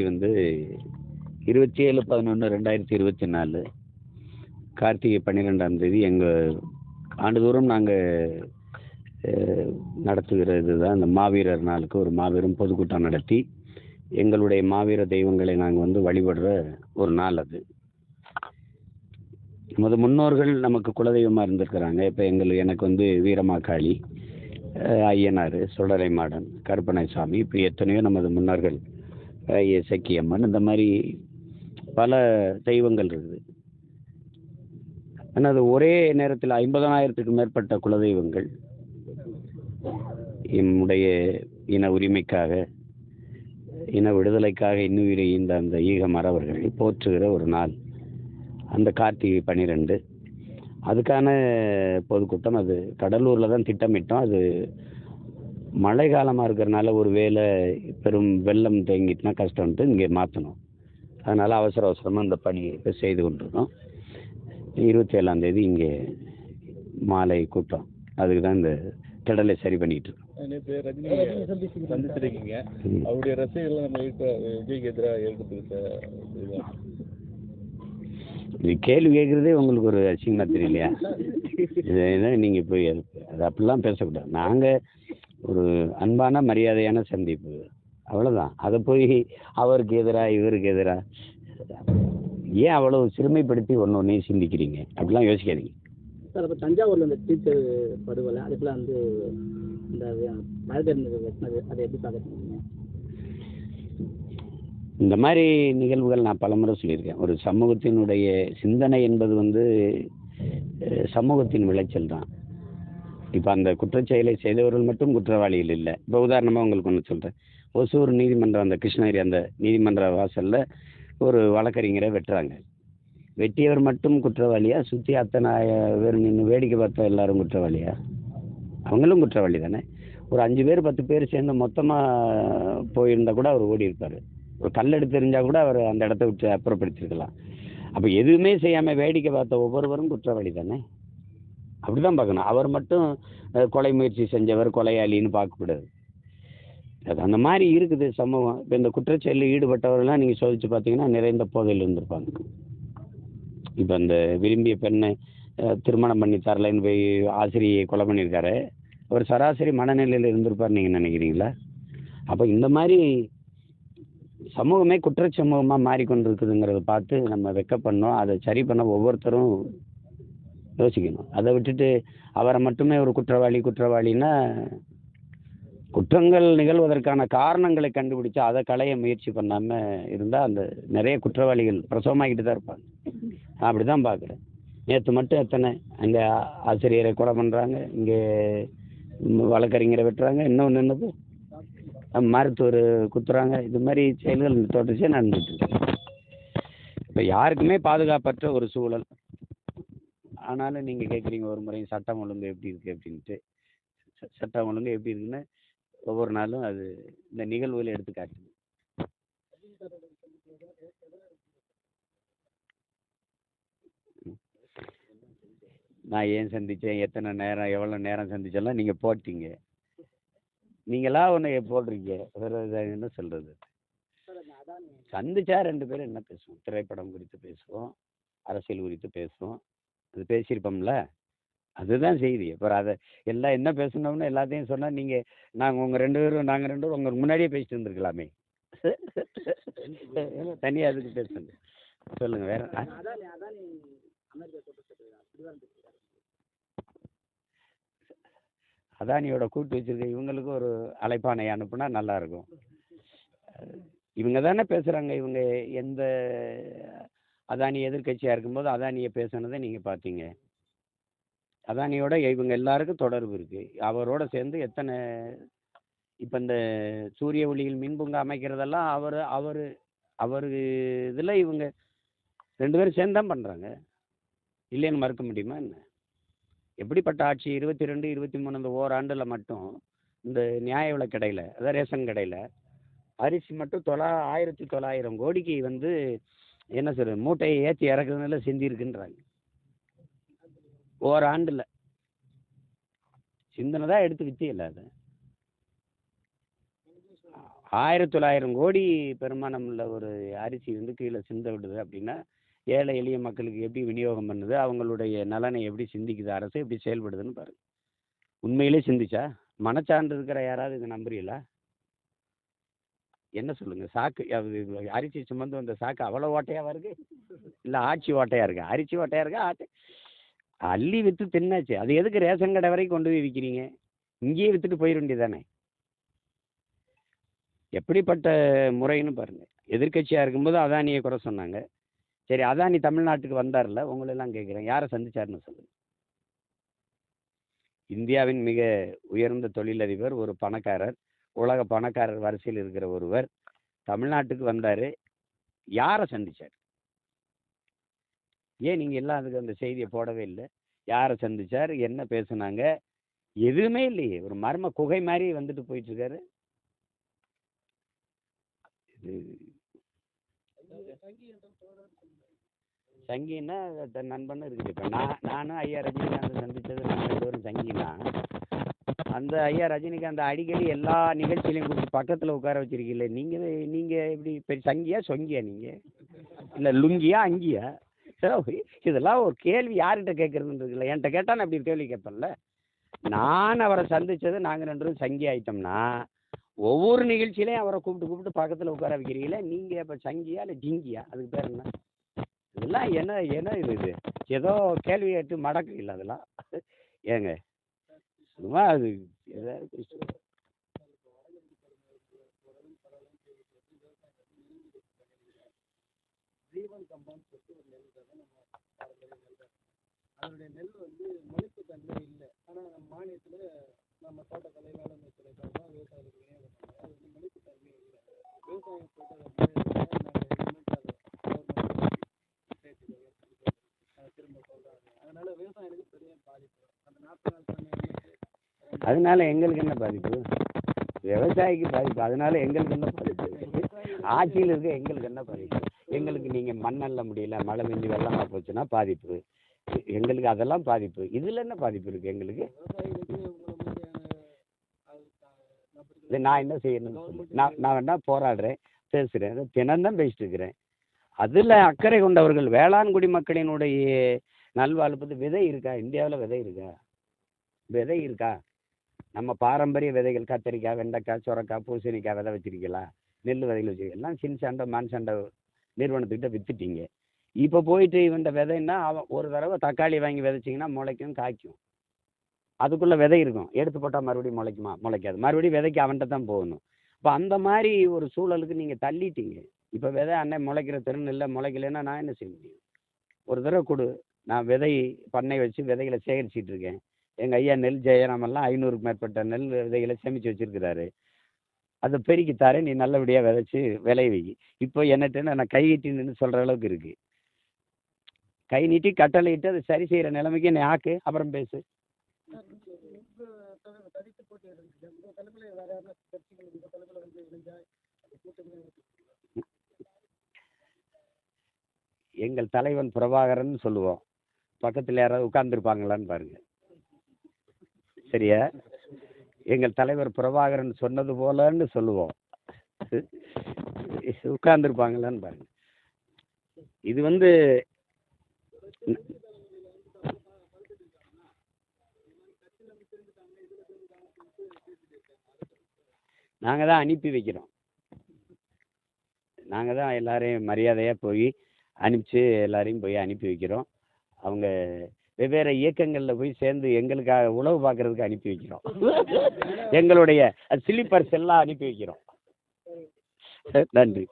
நிகழ்ச்சி வந்து இருபத்தி ஏழு பதினொன்று ரெண்டாயிரத்தி இருபத்தி நாலு கார்த்திகை பன்னிரெண்டாம் தேதி எங்கள் ஆண்டுதோறும் நாங்கள் நடத்துகிற இதுதான் இந்த மாவீரர் நாளுக்கு ஒரு மாபெரும் பொதுக்கூட்டம் நடத்தி எங்களுடைய மாவீர தெய்வங்களை நாங்கள் வந்து வழிபடுற ஒரு நாள் அது. நமது முன்னோர்கள் நமக்கு குலதெய்வமாக இருந்திருக்கிறாங்க. இப்போ எங்கள் எனக்கு வந்து வீரமாக்காளி ஐயனார் சுடலை மாடன் கருப்பணை சாமி இப்போ எத்தனையோ நமது முன்னோர்கள் அஹ், சக்கியம்மன் இந்த மாதிரி பல தெய்வங்கள் இருக்குது. ஆனால் அது ஒரே நேரத்தில் ஐம்பதனாயிரத்துக்கு மேற்பட்ட குலதெய்வங்கள். என்னுடைய இன உரிமைக்காக இன விடுதலைக்காக இன்னுயிரை இந்த அந்த ஈக மறவர்களை போற்றுகிற ஒரு நாள். அந்த கார்த்திகை பன்னிரெண்டு. அதுக்கான பொதுக்கூட்டம் அது. கடலூரில் தான் திட்டமிட்டோம். அது மழை காலமாக இருக்கிறனால ஒரு வேளை பெரும் வெள்ளம் தேங்கிட்டுனா கஷ்டம்ட்டு இங்கே மாற்றணும் அதனால் அவசர அவசரமாக இந்த பணியை இப்போ செய்து கொண்டிருக்கோம். இருபத்தி ஏழாம் தேதி இங்கே மாலை கூட்டம். அதுக்கு தான் இந்த திடலை சரி பண்ணிட்டு இருக்கோம். நேற்று சந்திச்சிருக்கீங்க. அவருடைய ரசிகர்கள் நம்ம விஜய்க்கு எதிராக இது கேள்வி கேட்குறதே உங்களுக்கு ஒரு அசிங்கமாக தெரியலையா? இது நீங்கள் போய் அது அது அப்படிலாம் பேசக்கூடாது. நாங்கள் ஒரு அன்பான மரியாதையான சந்திப்பு. அவ்வளோதான் அதை போய் அவருக்கு எதிராக இவருக்கு எதிராக ஏன் அவ்வளவு சிறுமைப்படுத்தி ஒன்று ஒன்றையும் சிந்திக்கிறீங்க? அப்படிலாம் யோசிக்காதீங்க. சார் அப்போ தஞ்சாவூரில் இந்த டீச்சர் படுகொலை அதுக்கெல்லாம் வந்து இந்த மழை வெட்டினது அதை எப்படி பார்க்குறீங்க இந்த மாதிரி நிகழ்வுகள் நான் பலமுறை சொல்லியிருக்கேன். ஒரு சமூகத்தினுடைய சிந்தனை என்பது வந்து சமூகத்தின் விளைச்சல் தான். இப்போ அந்த குற்றச்செயலை செய்தவர்கள் மட்டும் குற்றவாளிகள் இல்லை. இப்போ உதாரணமாக உங்களுக்கு ஒன்று சொல்கிறேன் ஒசூர் நீதிமன்றம் அந்த கிருஷ்ணகிரி அந்த நீதிமன்ற வாசலில் ஒரு வழக்கறிஞரை வெட்டுறாங்க. வெட்டியவர் மட்டும் குற்றவாளியா? சுற்றி அத்தனை பேர் நின்று வேடிக்கை பார்த்த எல்லாரும் குற்றவாளியா? அவங்களும் குற்றவாளி தானே? ஒரு அஞ்சு பேர் பத்து பேர் சேர்ந்து மொத்தமாக போயிருந்தா கூட அவர் ஓடி இருப்பார். ஒரு கல் எடுத்து எறிஞ்சா கூட அவர் அந்த இடத்த விட்டு அப்புறப்படுத்திருக்கலாம். அப்போ எதுவுமே செய்யாமல் வேடிக்கை பார்த்த ஒவ்வொருவரும் குற்றவாளி தானே? அப்படி தான் பார்க்கணும். அவர் மட்டும் கொலை முயற்சி செஞ்சவர் கொலையாளின்னு பார்க்கக்கூடாது அது அந்த மாதிரி இருக்குது சமூகம். இப்போ இந்த குற்றச்செயலில் ஈடுபட்டவர்கள்லாம் நீங்கள் சோதிச்சு பார்த்தீங்கன்னா நிறைந்த போதையில் இருந்திருப்பாங்க. இப்போ அந்த விரும்பிய பெண்ணை திருமணம் பண்ணி தரலைன்னு போய் ஆசிரியை கொலை பண்ணியிருக்காரு. அவர் சராசரி மனநிலையில் இருந்திருப்பார் நீங்கள் நினைக்கிறீங்களா? அப்போ இந்த மாதிரி சமூகமே குற்றச்சமூகமாக மாறிக்கொண்டிருக்குதுங்கிறத பார்த்து நம்ம வெக்கப்படணும். அதை சரி பண்ண ஒவ்வொருத்தரும் யோசிக்கணும். அதை விட்டுட்டு அவரை மட்டுமே ஒரு குற்றவாளி குற்றவாளின்னா குற்றங்கள் நிகழ்வதற்கான காரணங்களை கண்டுபிடிச்சு அதை களைய முயற்சி பண்ணாமல் இருந்தால் அந்த நிறைய குற்றவாளிகள் பிரசவமாகிட்டு தான் இருப்பாங்க. நான் அப்படி தான் பார்க்குறேன். நேற்று மட்டும் எத்தனை அங்கே ஆசிரியரை கொலை பண்ணுறாங்க இங்கே வழக்கறிஞரை வெட்டுறாங்க இன்னொன்று என்னது? மருத்துவர் குத்துறாங்க. இது மாதிரி செயல்கள் தொடர்ச்சியாக நடந்துட்டு இப்போ யாருக்குமே பாதுகாப்பற்ற ஒரு சூழல். ஆனாலும் நீங்கள் கேட்குறீங்க ஒரு முறையும் சட்டம் ஒழுங்கு எப்படி இருக்குது அப்படின்ட்டு. ச- சட்டம் ஒழுங்கு எப்படி இருக்குன்னு ஒவ்வொரு நாளும் அது இந்த நிகழ்வுகளை எடுத்து காட்டுது. நான் ஏன் சந்தித்தேன் எத்தனை நேரம் எவ்வளோ நேரம் சந்திச்செல்லாம் நீங்கள் போட்டீங்க. நீங்களா ஒன்று போடுறீங்க. வேறு என்ன சொல்கிறது சந்திச்சா ரெண்டு பேரும் என்ன பேசுவோம்? திரைப்படம் குறித்து பேசுவோம் அரசியல் குறித்து பேசுவோம். அது பேசியிருப்போம்ல. அதுதான் செய்தி. அப்புறம் அதை எல்லாம் என்ன பேசணும்னு எல்லாத்தையும் சொன்னால் நீங்கள் நாங்கள் உங்கள் ரெண்டு பேரும் நாங்கள் ரெண்டு பேரும் உங்களுக்கு முன்னாடியே பேசிட்டு இருந்திருக்கலாமே. தனியாக அதுக்கு பேசுங்க சொல்லுங்கள் வேற அதானியோட கூட்டு வச்சிருக்க இவங்களுக்கு ஒரு அழைப்பானை அனுப்புனா நல்லா இருக்கும். இவங்க தானே பேசுகிறாங்க இவங்க எந்த அதானி எதிர்க்கட்சியாக இருக்கும்போது அதானியை பேசுனதை நீங்கள் பார்த்தீங்க. அதானியோட இவங்க எல்லாருக்கும் தொடர்பு இருக்குது அவரோட சேர்ந்து எத்தனை இப்போ இந்த சூரிய ஒளியில் மின்புங்க அமைக்கிறதெல்லாம் அவர் அவர் அவர் இதில் இவங்க ரெண்டு பேரும் சேர்ந்து தான் பண்ணுறாங்க இல்லைன்னு மறுக்க முடியுமா என்ன? எப்படிப்பட்ட ஆட்சி இருபத்தி ரெண்டு இருபத்தி மூணு இந்த ஓராண்டில் மட்டும் இந்த நியாய விலை கடையில் அதாவது ரேஷன் கடையில் அரிசி மட்டும் தொள்ளா ஆயிரத்தி தொள்ளாயிரம் கோடிக்கு வந்து என்ன சொல்றது மூட்டையை ஏற்றி இறக்குறதுனால சிந்திருக்குன்றாங்க ஓராண்டில் சிந்தனை தான் எடுத்து வித்தியில்ல அது ஆயிரத்தி தொள்ளாயிரம் கோடி பெருமானம் உள்ள ஒரு அரிசி வந்து கீழே சிந்த விடுது அப்படின்னா ஏழை எளிய மக்களுக்கு எப்படி விநியோகம் பண்ணுது அவங்களுடைய நலனை எப்படி சிந்திக்குது அரசு எப்படி செயல்படுதுன்னு பாருங்க. உண்மையிலே சிந்திச்சா? மனச்சான்று இருக்கிற யாராவது இதை நம்புறீங்களா? என்ன சொல்லுங்க? சாக்கு அது அரிசி சுமந்து வந்த சாக்கு அவ்வளோ ஓட்டையாவா இருக்கு இல்லை ஆட்சி ஓட்டையா இருக்கா? அரிசி ஓட்டையா இருக்கா? ஆட்டை அள்ளி விற்று தின்னாச்சு. அது எதுக்கு ரேஷன் கடை வரைக்கும் கொண்டு போய் விற்கிறீங்க இங்கேயே விற்றுட்டு போயிட வேண்டியதானே எப்படிப்பட்ட முறைன்னு பாருங்க. எதிர்க்கட்சியாக இருக்கும்போது அதானியை குறை சொன்னாங்க. சரி அதானி தமிழ்நாட்டுக்கு வந்தார்ல உங்களெல்லாம் கேட்குறேன். யாரை சந்திச்சாருன்னு சொல்லுங்க. இந்தியாவின் மிக உயர்ந்த தொழிலதிபர் ஒரு பணக்காரர். உலக பணக்காரர் வரிசையில் இருக்கிற ஒருவர் தமிழ்நாட்டுக்கு வந்தார். யாரை சந்திச்சார்? ஏன் நீங்கள் எல்லாம் அதுக்கு அந்த செய்தியை போடவே இல்லை? யாரை சந்தித்தார் என்ன பேசுனாங்க? எதுவுமே இல்லையே. ஒரு மர்ம குகை மாதிரி வந்துட்டு போயிட்டு இருக்காரு இது சங்கின்னா தன் நண்பன் இருக்குது. இப்போ நான் நானும் ஐயா ரஜினிகாந்த் சந்தித்தது நாங்கள் ஒரு பேரும் சங்கினா அந்த ஐயா ரஜினிகாந்த் அடிக்கடி எல்லா நிகழ்ச்சியிலையும் கூப்பிட்டு பக்கத்தில் உட்கார வச்சிருக்கீல்ல நீங்கள் நீங்கள் எப்படி பெரிய சங்கியா சொங்கியா நீங்கள் இல்லை லுங்கியா அங்கியா? சரி, இதெல்லாம் ஒரு கேள்வி யார்கிட்ட கேட்குறதுன்னு இருக்குல்ல என்கிட்ட கேட்டால் நான் இப்படி கேள்வி கேட்பேன்ல. நான் அவரை சந்தித்தது நாங்கள் ரெண்டு பேரும் சங்கி ஆயிட்டோம்னா ஒவ்வொரு நிகழ்ச்சியிலையும் அவரை கூப்பிட்டு கூப்பிட்டு பக்கத்தில் உட்கார வைக்கிறீங்களே நீங்கள் இப்போ சங்கியா இல்லை ஜிங்கியா அதுக்கு பேர் என்ன? இதெல்லாம் என்ன என்ன இது இது? ஏதோ கேள்வி கேட்டு மடக்கு இல்லை அதெல்லாம். ஏங்க சும்மா அது ஏதாவது பேசுறது. ஜீவன் கம்பான்னு சொல்லிட்டு ஒரு நெல் தான் நம்ம பாரம்பரிய நெல் தான் அதனுடைய நெல் வந்து மலிப்பு தன்மை இல்லை ஆனால் நம்ம மானியத்தில் நம்ம தோட்டக்கலை வேளாண்மை துறை சார்பாக விவசாயிகளுக்கு விநியோகம் அது வந்து மலிப்பு தன்மை இல்லை விவசாயம் சொல்கிறது திரும்ப சொல்கிறாங்க அதனால விவசாயிகளுக்கு பெரிய பாதிப்பு அந்த நாற்பது நாள் பண்ணை அதனால எங்களுக்கு என்ன பாதிப்பு? விவசாயிக்கு பாதிப்பு. அதனால எங்களுக்கு என்ன பாதிப்பு? ஆட்சியில் இருக்க எங்களுக்கு என்ன பாதிப்பு? எங்களுக்கு நீங்கள் மண்ணல்ல முடியல மழை பெஞ்சு வெள்ளமாக போச்சுன்னா பாதிப்பு. எங்களுக்கு அதெல்லாம் பாதிப்பு. இதில் என்ன பாதிப்பு இருக்குது எங்களுக்கு? இல்லை இது நான் என்ன செய்யணும்னு நான் நான் வேணால் போராடுறேன் பேசுகிறேன் தினம்தான் பேசிட்டு இருக்கிறேன். அதில் அக்கறை கொண்டவர்கள் வேளாண் குடிமக்களினுடைய நல்வாழ்வுக்கு விதை இருக்கா? இந்தியாவில் விதை இருக்கா? விதை இருக்கா? நம்ம பாரம்பரிய விதைகள் கத்திரிக்காய் வெண்டைக்காய் சுரக்காய் பூசணிக்காய் விதை வச்சிருக்கீங்களா? நெல் விதைகள் வச்சிருக்கீங்க. எல்லாம் சின் சண்டை மான் சண்டை நிறுவனத்துக்கிட்ட வித்துட்டீங்க. இப்போ போயிட்டு இவன்ட விதைன்னா அவன் ஒரு தடவை தக்காளி வாங்கி விதைச்சிங்கன்னா முளைக்கும் காய்க்கும். அதுக்குள்ளே விதை இருக்கும். எடுத்து போட்டால் மறுபடியும் முளைக்குமா? முளைக்காது. மறுபடியும் விதைக்கு அவன்கிட்ட தான் போகணும். இப்போ அந்த மாதிரி ஒரு சூழலுக்கு நீங்கள் தள்ளிட்டீங்க. இப்போ விதை அண்ணன் முளைக்கிற திறன் இல்லை முளைக்கலைன்னா நான் என்ன செய்ய முடியும்? ஒரு தடவை கொடு. நான் விதை பண்ணை வச்சு விதைகளை சேகரிச்சிட்டு இருக்கேன். எங்கள் ஐயா நெல் ஜெயராமெல்லாம் ஐநூறுக்கு மேற்பட்ட நெல் விதைகளை சேமித்து வச்சிருக்கிறாரு. அதை பெருக்கி தரேன் நீ நல்லபடியாக விதைச்சி விளைய வை இப்போ என்னட்டுன்னு நான் கை நீட்டி நின்று சொல்கிற அளவுக்கு இருக்குது கை நீட்டி கட்டளை இட்டு அதை சரி செய்கிற நிலைமைக்கு என்னை ஆக்கு அப்புறம் பேசு. எங்கள் தலைவன் பிரபாகரன் சொல்லுவோம் பக்கத்தில் யாராவது உட்கார்ந்துருப்பாங்களான்னு பாருங்கள் சரியா? எங்கள் தலைவர் பிரபாகரன் சொன்னது போலன்னு சொல்லுவோம். உட்கார்ந்துருப்பாங்களான்னு பாருங்க. இது வந்து நாங்கள் தான் அனுப்பி வைக்கிறோம். நாங்கள் தான் எல்லாரையும் மரியாதையாக போய் அனுப்பிச்சு எல்லாரையும் போய் அனுப்பி வைக்கிறோம். அவங்க வெவ்வேறு இயக்கங்களில் போய் சேர்ந்து எங்களுக்காக உழவு பார்க்கறதுக்கு அனுப்பி வைக்கிறோம். எங்களுடைய ஸ்லீப்பர்ஸ் எல்லாம் அனுப்பி வைக்கிறோம். நன்றி.